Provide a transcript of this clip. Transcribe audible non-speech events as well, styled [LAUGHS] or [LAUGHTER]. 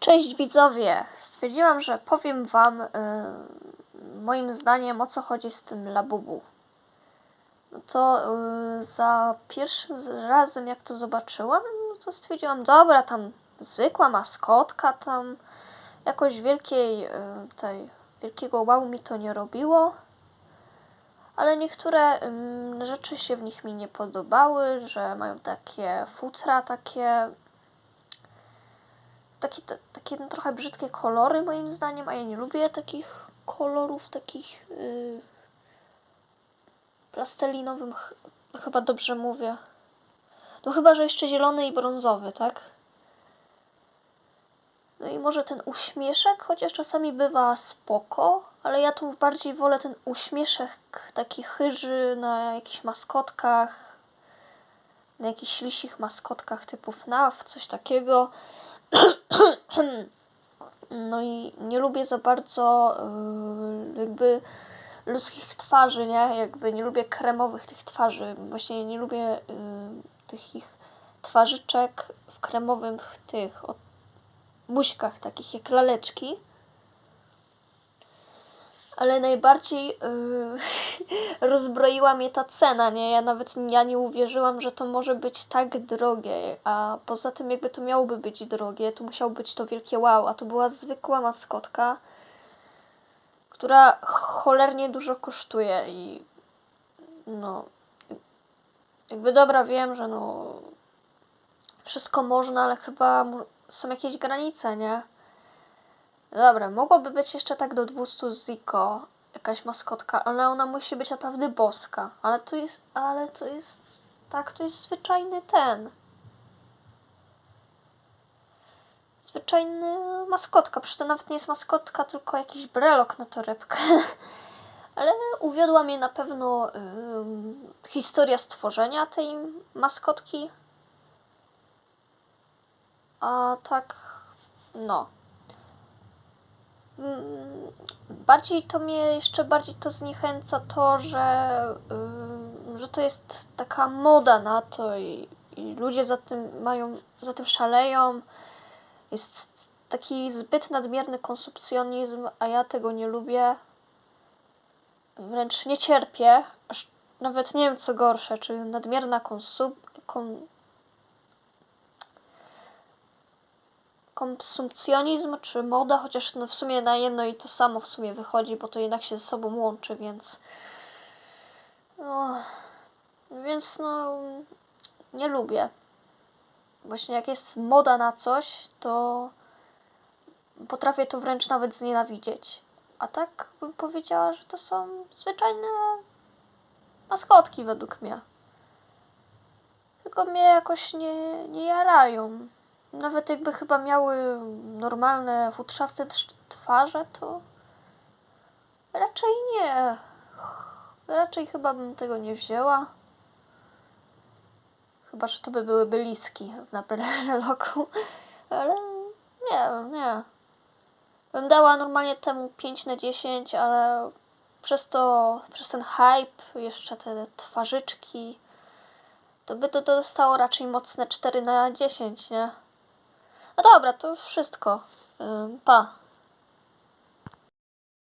Cześć widzowie! Stwierdziłam, że powiem wam y, moim zdaniem o co chodzi z tym Labubu. No to y, za pierwszym razem jak to zobaczyłam, no to stwierdziłam, dobra, tam zwykła maskotka, tam jakoś wielkiej, y, tej, wielkiego wow mi to nie robiło. Ale niektóre ym, rzeczy się w nich mi nie podobały, że mają takie futra, takie takie, takie no, trochę brzydkie kolory moim zdaniem, a ja nie lubię takich kolorów, takich yy, plastelinowych, ch- chyba dobrze mówię. No chyba, że jeszcze zielony i brązowy, tak? No i może ten uśmieszek, chociaż czasami bywa spoko, ale ja tu bardziej wolę ten uśmieszek taki chyży na jakichś maskotkach, na jakichś lisich maskotkach typu FNAF, coś takiego. No i nie lubię za bardzo yy, jakby ludzkich twarzy, nie? Jakby nie lubię kremowych tych twarzy. Właśnie nie lubię yy, tych ich twarzyczek w kremowych tych buźkach takich jak laleczki. Ale najbardziej yy, [LAUGHS] rozbroiła mnie ta cena, nie? Ja nawet ja nie uwierzyłam, że to może być tak drogie, a poza tym jakby to miałoby być drogie, to musiało być to wielkie wow, a to była zwykła maskotka, która cholernie dużo kosztuje i no jakby dobra, wiem, że no wszystko można, ale chyba są jakieś granice, nie? Dobra, mogłoby być jeszcze tak do 200 Ziko, jakaś maskotka, ale ona musi być naprawdę boska. Ale to jest, ale to jest, tak, to jest zwyczajny ten. Zwyczajny maskotka, przecież to nawet nie jest maskotka, tylko jakiś brelok na torebkę. [LAUGHS] Ale uwiodła mnie na pewno ym, historia stworzenia tej maskotki. A tak, no. Mm, Bardziej to mnie, jeszcze bardziej to zniechęca to, że, ym, że to jest taka moda na to i, i ludzie za tym mają, za tym szaleją. Jest taki zbyt nadmierny konsumpcjonizm, a ja tego nie lubię. Wręcz nie cierpię. Aż nawet nie wiem co gorsze, czy nadmierna konsum... Kon, konsumpcjonizm czy moda, chociaż no w sumie na jedno i to samo w sumie wychodzi, bo to jednak się ze sobą łączy, więc no, więc no nie lubię. Właśnie jak jest moda na coś, to potrafię to wręcz nawet znienawidzieć. A tak bym powiedziała, że to są zwyczajne maskotki według mnie. Tylko mnie jakoś nie, nie jarają. Nawet jakby chyba miały normalne, futrzaste trz- twarze, to raczej nie. Raczej chyba bym tego nie wzięła. Chyba, że to by były byliski w napreloku. [LAUGHS] Ale nie wiem, nie. Bym dała normalnie temu 5 na 10, ale przez to, przez ten hype, jeszcze te twarzyczki, to by to dostało raczej mocne 4 na 10, nie? No dobra, to wszystko. Pa.